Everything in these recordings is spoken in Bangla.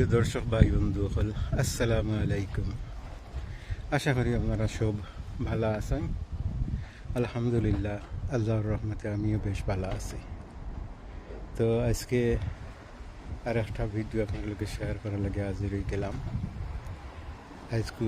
প্রিয় দর্শক ভাই হল আসসালামু আলাইকুম। আশা করি আপনারা সব ভালো আছেন। আলহামদুলিল্লাহ, আল্লাহর রহমতে আমিও বেশ ভালো আছি। তো আজকে আর একটা ভিডিও আপনাদেরকে শেয়ার করার লাগে হাজির গেলাম। আজকে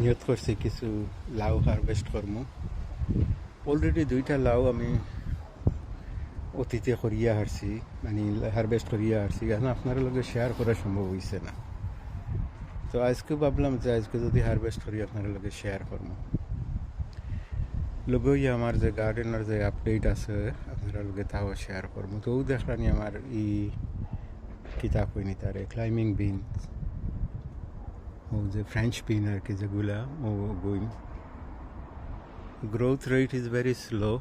নিয়ত করছি কিছু লাউ হারভেস্ট করব। অলরেডি দুইটা লাউ আমি অতীতে করিয়া হারছি মানে হারভেস্ট করিয়া হারছি, এখন আপনার লগে শেয়ার করা সম্ভব হয়েছে না। তো আজকে ভাবলাম যে আজকে যদি হারভেস্ট করি, আপনার লগে শেয়ার করব। লগই আমার যে গার্ডেনের যে আপডেট আছে, আপনারা লগে তাও শেয়ার করব। তো ও দেখলানি আমার ই কিতাব হইনি তারে ক্লাইম্বিং বিন ও যে ফ্রেঞ্চ বিন আর কি যেগুলা, ও going growth rate is very slow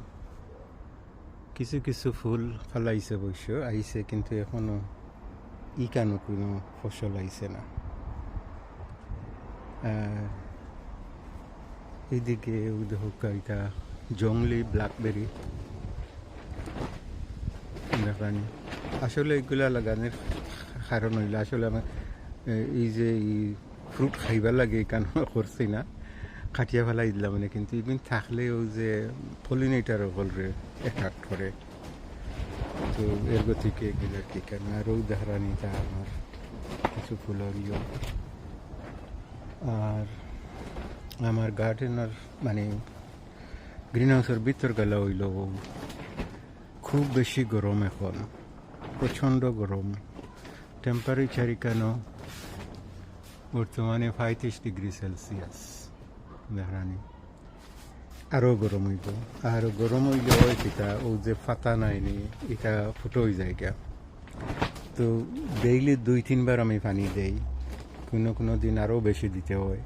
কিছু কিছু ফুল ফলাইছে অবশ্য আইছে কিন্তু এখনও ই কেন কোনো ফসল আইছে না। এদিকে উদহকা জংলি ব্ল্যাকবেরি দেখানি আসলে এগুলা লাগানোর কারণ হইলে, আসলে আমার এই যে ফ্রুট খাইবার লাগে, এই কারণ করছি না। কাটিয়া ফেলাই দিলাম মানে কিন্তু ইভিন থাকলেও যে পলিনেটার হলরে অ্যাট্রাক্ট করে। তো এর গতিকে এগুলো কি কেন? আর ও দেখানি তা আমার কিছু ফুলের ইয়ে আর আমার গার্ডেনার মানে গ্রিন হাউসের ভিতর গেলে হইল, খুব বেশি গরম এখন, প্রচণ্ড গরম। টেম্পারেচার কেন? বর্তমানে পঁয়ত্রিশ ডিগ্রি সেলসিয়াস। দেখানি আরও গরম হইব আর গরম হইলে কিতা ও যে ফাতা নাইনি এটা ফুটো হয়ে যায় গা তো ডেইলি দুই তিনবার আমি পানি দেই কোনো কোনো দিন আরও বেশি দিতে হয়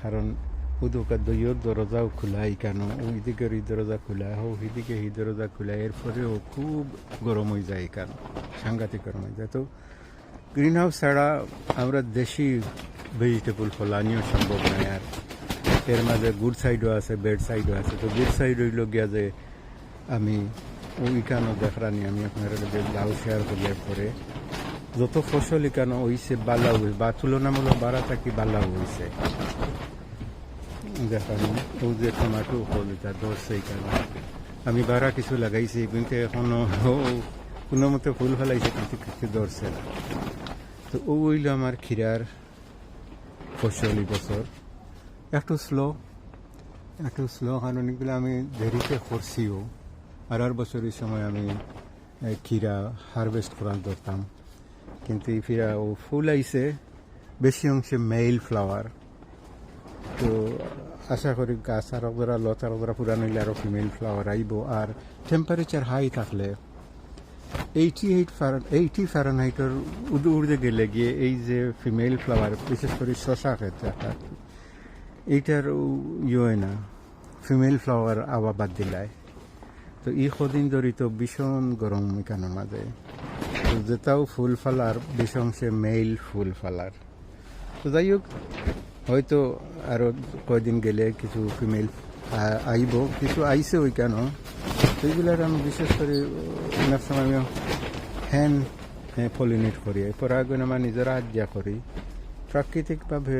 কারণ উদুকা দইয়ের দরজাও খোলা কেন ওইদিকে এই দরজা খোলা হোক ওইদিকে এই দরজা খোলা এরপরেও খুব গরম হয়ে যায় কেন সাংঘাতিক গরম হয়ে যায় তো গ্রিন হাউস ছাড়া আমরা দেশি ভেজিটেবল ফলানিও সম্ভব নয় আর এর মাঝে গুড সাইডও আছে, বেড সাইডও আছে। তো গুড সাইড হইল গিয়া যে আমি ওইখানো দেখানি আমি আপনার লগে লাউ শেয়ার করলে পরে যত ফসল ইকানো হইছে বালা হই বা তুলনামূলক বাড়া থাকি বালা হইছে? দেখানি ও যে টমাটো হল এটা ধরছে এখানে আমি বাড়া কিছু লাগাইছি, কিন্তু এখনও কোনো মতে ফুল ফেলাইছে, কিন্তু কিছু ধরছে না। তো ও হইল আমার খিরার ফসল বছর। একটু স্লো একটু স্লো এগুলো আমি দেরিতে করছিও। আর আর বছরের সময় আমি খিরা হারভেস্ট করার ধরতাম। কিন্তু ফিরা ও ফুল আইছে, বেশি অংশে মেইল ফ্লাওয়ার তো আশা করি গাছ আর ওরা লতার ওরা পুরানো হইলে আরও ফিমেল ফ্লাওয়ার আইব। আর টেম্পারেচার হাই থাকলে এইটি এইট এইটি ফ্যারানহাইটের উর্দে উর্দে গেলে গিয়ে এই যে ফিমেল ফ্লাওয়ার বিশেষ করে শশা ক্ষেত্রে এইটার ইয়ে না। ফিমেল ফ্লাওয়ার আবার বাদ দিলায়। তো ই কদিন ধরে তো ভীষণ গরম এখানের মাঝে। তো যেটাও ফুল ফালার বেশ অংশে মেইল ফুল ফালার। তো যাই হোক, হয়তো আরও কয়দিন গেলে কিছু ফিমেল আইব, কিছু আইছে ওই কেন তো এইগুলার আমি বিশেষ করে, অনেক সময় আমি হ্যান্ড পলিনেট করি। পরাগণ আমার নিজেরা আজ্ঞা করি। প্রাকৃতিকভাবে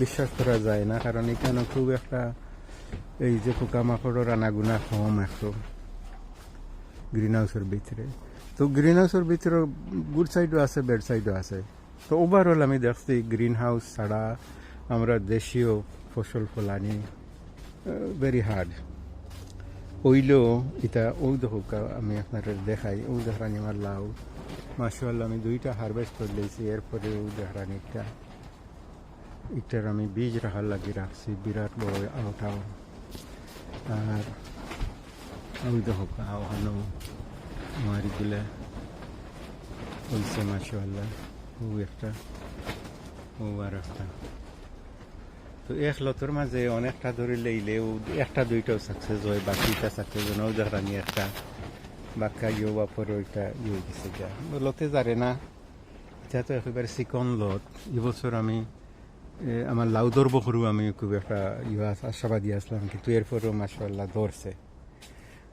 বিশ্বাস করা যায় না, কারণ এখানে খুব একটা এই যে পোকামাকড়ের আনাগুনা কম একটু গ্রিন হাউসের ভিতরে। তো গ্রিন হাউসের ভিতরে গুড সাইডও আছে ব্যাড সাইডও আছে। তো ওভারঅল আমি দেখছি গ্রিন হাউস ছাড়া আমরা দেশীয় ফসল ফলানি ভেরি হার্ড ওইলেও এটা ও দেখুক আমি আপনার দেখাই। ও দেখানি আমার লাউ। মাসাল্লাহ আমি দুইটা হারভেস্ট করে দিয়েছি, এরপরে ও দেখানি একটা। এটার আমি বীজ রাখার লাগিয়ে রাখছি বিরাট বড় আওটাও আর ওই দেখুক আওহানো আমার এগুলা হয়েছে মাসাল্লাহ ও একটা ও আর একটা। তো এক লতর মাঝে অনেকটা ধরে লইলেও, একটা, দুইটাও সাকসেস হয়, বাকিটা সাকসেস হয় না ও দেখানি একটা। বাক্কা ইয়ে বাপর ওইটা ইয়ে গেছে যা লতে যারে না। এটা তো একেবারে চিকন লত এবছর আমি আমার লাউ ধরবো করু আমি খুব একটা ইয়ে আশাবাদী আসলাম কিন্তু এরপরেও মাসাল্লাহ ধরছে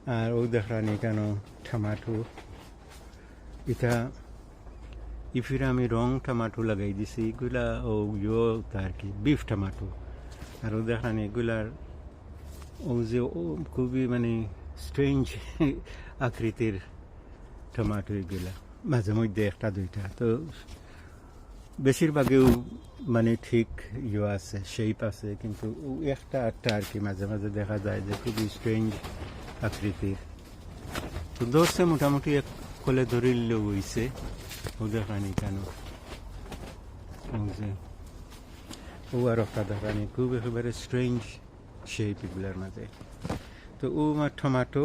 আর ও দেখানি কেন টমাটো এটা ইফিরে আমি রং টমাটো লাগাই দিছি এগুলা ও ইয়ো আর কি, বিফ টমাটো আর ও দেখান এগুলার ও যে ও খুবই মানে স্ট্রেঞ্জ আকৃতির টমাটো এগুলা মাঝে মধ্যে একটা দুইটা, তো বেশিরভাগেও মানে ঠিক ইয়ে আছে শেপ আছে, কিন্তু একটা আটটা আর কি মাঝে মাঝে দেখা যায় যে খুবই স্ট্রেঞ্জ আকৃতির। তো ধরছে মোটামুটি এক কোলে ধরিল হইছে ও দেখানি কেন। ও আর একটা দেখানি খুব একেবারে স্ট্রেঞ্জ শেপ এগুলার মাঝে। তো ও আমার টমাটো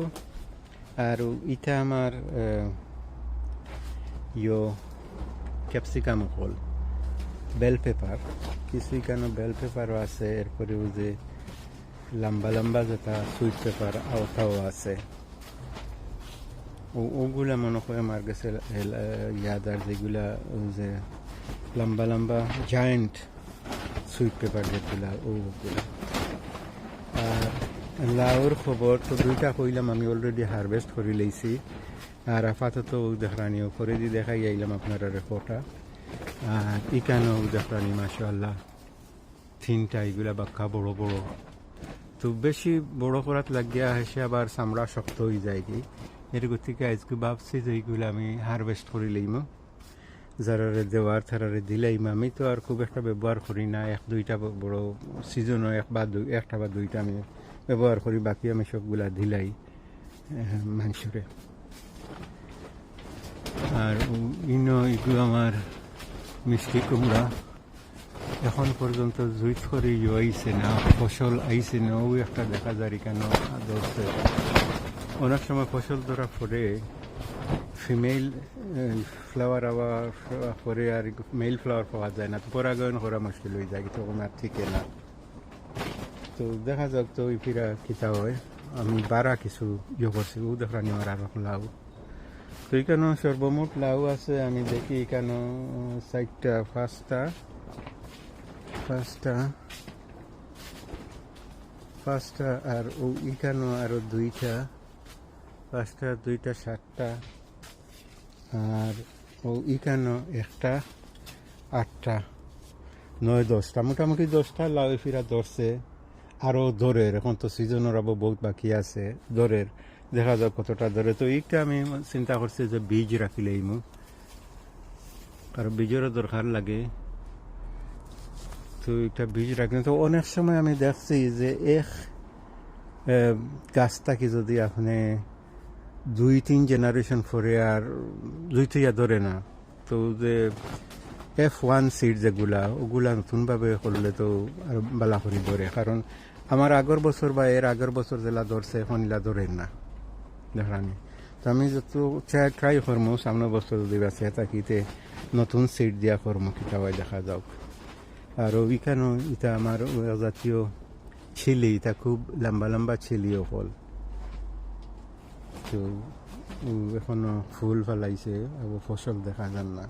আর ইটা আমার ইয় ক্যাপসিকাম হল। বেল পেপার কিছু কেন বেল পেপারও আছে এরপরে ও যে লম্বা লম্বা যেটা সুইট পেপার আওতাও আছে। ওগুলা মনে করে আমার কাছে ইয়াদার যেগুলা যে লম্বা লম্বা জায়েন্ট সুইট পেপার যেগুলা, ওগুলা। আর লাউর খবর তো দুইটা কইলাম, আমি অলরেডি হারভেস্ট করে লইছি। আর আপাতত ও দেখরানিও করে দিয়ে দেখাই আইলাম আপনারা আর ইকানো দেখরানি মাশাআল্লাহ। তিনটা এগুলা বাক্কা বড় বড়। তো বেশি বড় করাত লাগিয়া হেসে আবার চামড়া শক্ত হয়ে যায় কি এর গতিকে আজকে ভাবছি যে এইগুলো আমি হারভেস্ট করে লইম। যারারে দেওয়ার থারারে দিলাইম। আমি তো আর খুব একটা ব্যবহার করি না। এক, দুইটা বড় সিজনও এক বা দুই, একটা বা দুইটা আমি ব্যবহার করি। বাকি আমি সবগুলা দিলাই মানুষরে। আর ইনো এগুলো আমার মিষ্টি কুমড়া। এখন পর্যন্ত জুইত করে আইছে না, ফসল আইছে না ও একটা দেখা যায় কেন? ধরছে অনেক সময় ফসল ধরা পরে ফিমেল ফ্লাওয়ার আবার পরে আর মেল ফ্লাওয়ার পাওয়া যায় না, তো পরাগায়ন করা মুশকিল হয়ে যায়, তখন আর ঠিকে না। তো দেখা যাক তো ওই ফিরা কিতা হয়। আমি বারা কিছু ইয়ে করছি ও দেখা নেওয়ার আর লাউ তো এখানে সর্বমোট লাউ আছে, আমি দেখি এখানে চারটা পাঁচটা পাঁচটা পাঁচটা আর ও এখানে আরও দুইটা, পাঁচটা, দুইটা, সাতটা আর ও এখানে একটা আটটা নয় দশটা মোটামুটি দশটা লাউ ফিরা ধরছে আরও দরের এখন তো সিজনের আবার বহুত বাকি আছে দরের দেখা যাক কতটা ধরে। তো এইটা আমি চিন্তা করছি যে বীজ রাখিলে ইমু আর বীজেরও দরকার লাগে। তো এটা বীজ রাখলে তো অনেক সময় আমি দেখছি যে এক আহ, গাছ থাকি যদি আপনি দুই তিন জেনারেশন পরে আর দুই তুইয়া ধরে না তো যে এফ ওয়ান সিড যেগুলা ওগুলা নতুনভাবে করলে তো আর বালা করে ধরে কারণ আমার আগের বছর বা এর আগের বছর যেলা ধরছে এখন ইলা ধরেন না। দেখানি তো আমি যত ট্রাই করব সামনে বছর যদি বাঁচে থাকিতে নতুন সিট দিয়া করব কিতা দেখা যাওক। আর ওইখানেও এটা আমার জাতীয় ছিলি এটা খুব লম্বা লম্বা ছিলিও ফল তো এখনও ফুল ফেলাইছে আবার ফসল দেখা যান না।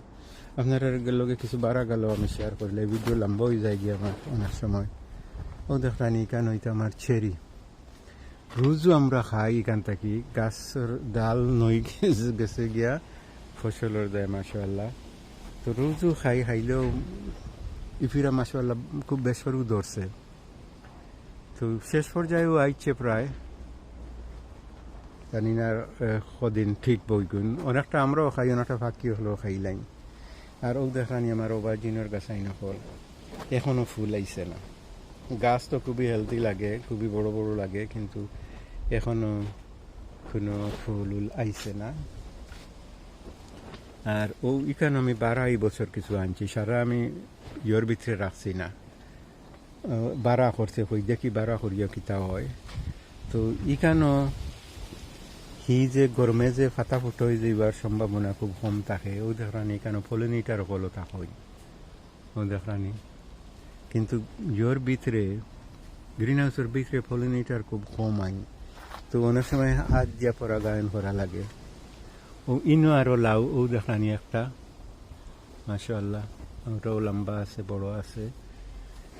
আপনারা লগে কিছু বাড়া গেল আমি শেয়ার করলে ভিডিও লম্বা হয়ে যায় গিয়ে আমার অনেক সময়। ও দেখলানি কেন এটা আমার চেরি রোজও আমরা খাই এখান থেকে। গাছের ডাল নই গেছে- গিয়া ফসলের দেয় মাসাল্লাহ তো রোজও খাই, খাইলেও ইফিরা মাসাল্লাহ খুব বেসরও ধরছে। তো শেষ পর্যায়েও আইছে প্রায়। জানি না কদিন ঠিক বইগুন। অনেকটা আমরাও খাই, অনেকটা ফাঁকি হলেও খাইলাই আর ও দেখানি আমার ওভারজিনের গাছ আইনা ফল। এখনও ফুল আইছে না। গাছ তো খুবই হেলদি লাগে, খুবই বড় বড় লাগে, কিন্তু এখনও কোনো ফুল উল আইছে না। আর ও ইখানে আমি বারা এই বছর কিছু আনছি, সারা আমি ইয়র ভিতরে রাখছি না। বারা করছে কই, দেখি বারা করিয়া কিতা হয়। তো ইখানো হি যে গরমে যে ফাটা ফুটো হয়ে যাইবার সম্ভাবনা খুব কম থাকে, ও দেখরানি কেন পলিনিটার কলো হয়। ও দেখরানি কিন্তু ইয়োর ভিতরে গ্রিন হাউসের ভিতরে পলিনিটার খুব কম আই। তো অনেক সময় হাত দিয়া পরাগায়ন করা লাগে ও ইনো আরও লাউ ও দেখানি একটা মাশাআল্লাহ ওটাও লম্বা আছে বড় আছে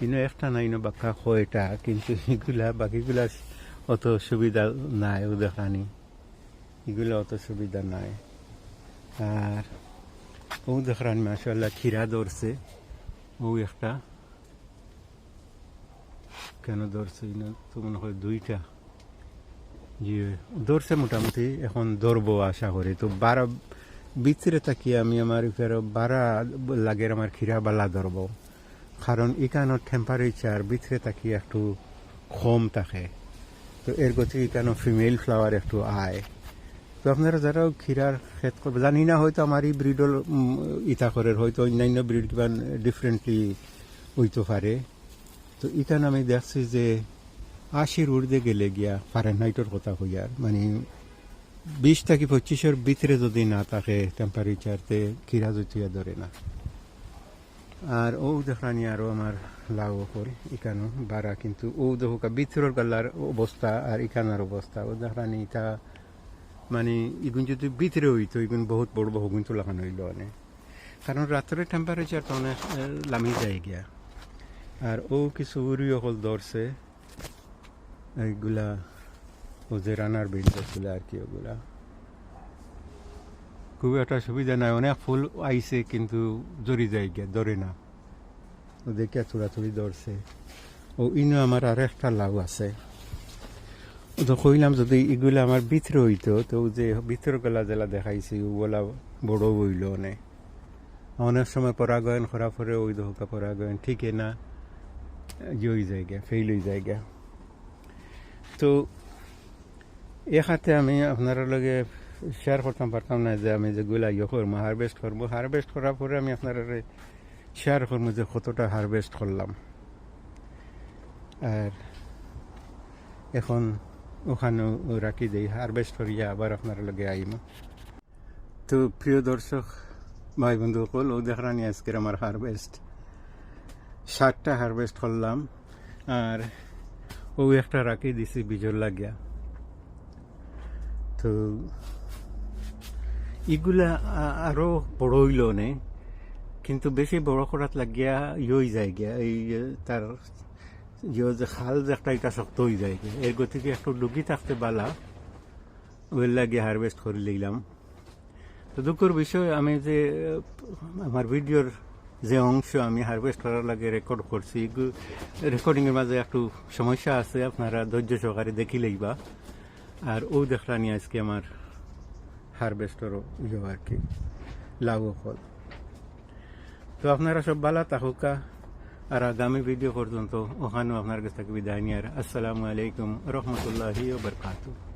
ইনো একটা না ইনো বাক্কা কয়টা কিন্তু এগুলা বাকিগুলা অত সুবিধা নাই ও দেখানি এগুলো অত সুবিধা নাই আর ও দেখরান মাসাল্লাহ খিরা ধরছে ও একটা কেন ধরছে না তো মনে হয় দুইটা জি ধরছে মোটামুটি এখন ধরবো আশা করি। তো বারা ভিতরে থাকি আমি আমার ফেরো বারা লাগের আমার খিরা বালা ধরবো কারণ এখানোর টেম্পারেচার ভিতরে থাকি একটু কম থাকে। তো এর গতি এখানে ফিমেল ফ্লাওয়ার একটু আয়। তো আপনারা যারা ক্ষীরার ক্ষেত করবে জানি না, হয়তো আমার এই ব্রিডল ইতা করে হয়তো অন্যান্য ব্রিড কিবা ডিফারেন্টলি হইতে পারে তো এখানে আমি দেখছি যে আশির উর্ধে গেলে গিয়া ফারেনহাইটের কথা হইয়ার মানে বিশ থেকে পঁচিশের ভিতরে যদি না থাকে টেম্পারেচারতে ক্ষীরা জুতিয়া ধরে না। আর ও দেখানি আরও আমার লাউ হল ইকানো বাড়া কিন্তু ও দেখা ভিতরের গাল্লার অবস্থা আর ইকানার অবস্থা ও দেখানি ইটা মানে ইগুন যদি ভিতরে হইতো ইগুন বহুত বড় বহু কিন্তু লাগানো হইল অনেক কারণ রাত্রের টেম্পারেচার তো অনেক লামি যায় গিয়া। আর ও কিছু উড়িও হল ধরছে এইগুলা ও যে রানার বিল করছিল আর কি ওগুলা। খুব একটা সুবিধা নাই, অনেক ফুল আইছে কিন্তু জড়ি যায় গিয়া ধরে না। ও দেখে চুড়াচুড়ি ধরছে। ও ইনো আমার আর একটা লাউ আছে। ও তো কইলাম যদি এগুলো আমার ভিতরে হইতো, তো যে ভিতর গলা জেলা দেখাইছে ওগুলা বড় হইল অনেক অনেক সময় পরাগায়ন করা পরে ওই দহকা পরাগায়ন ঠিকই না। ইয়ে হয়ে যায় গিয়া ফেল হয়ে যায় গিয়া তো এ খাতে আমি আপনার লগে শেয়ার করতাম, পারতাম না যে আমি যেগুলা ইয়ে করব হারভেস্ট করব। হারভেস্ট করার পরে আমি আপনার শেয়ার করব যে কতটা হারভেস্ট করলাম। আর এখন ওখানে রাখি দিই হারভেস্ট করিয়া আবার আপনার লগে আইম। তো প্রিয় দর্শক, ভাই বন্ধু সকল, ও দেখানি আজকের আমার হারভেস্ট ষাটটা হারভেস্ট করলাম। আর ও একটা রাখি দিছি বীজর লাগিয়া তো এগুলা আরও বড় হইল নে কিন্তু বেশি বড় করাত লাগিয়া ইয়ে যায় গিয়া এই তার ইয়ে যে খাল যে একটা এটা শক্ত হয়ে যায় গিয়া এর গতিকে একটু লুকি থাকতে বালা ওই লাগিয়ে হারভেস্ট করে লইলাম তো দুঃখের বিষয় আমি যে আমার ভিডিওর যে অংশ আমি হারভেস্ট লাগে রেকর্ড করছি। রেকর্ডিং এর মাঝে একটু সমস্যা আছে, আপনারা ধৈর্য সহকারে দেখি লইবা। আর ও দেখলানি আজকে আমার হারভেস্টরও ইয়ে আর কি লাভ ফল তো আপনারা সব ভালো থাকুকা, আর আগামী ভিডিও পর্যন্ত ওখানেও আপনার কাছ থেকে বিদায় নিয়ে আর আসসালামু আলাইকুম, রহমতুল্লাহি বরকাতুহ।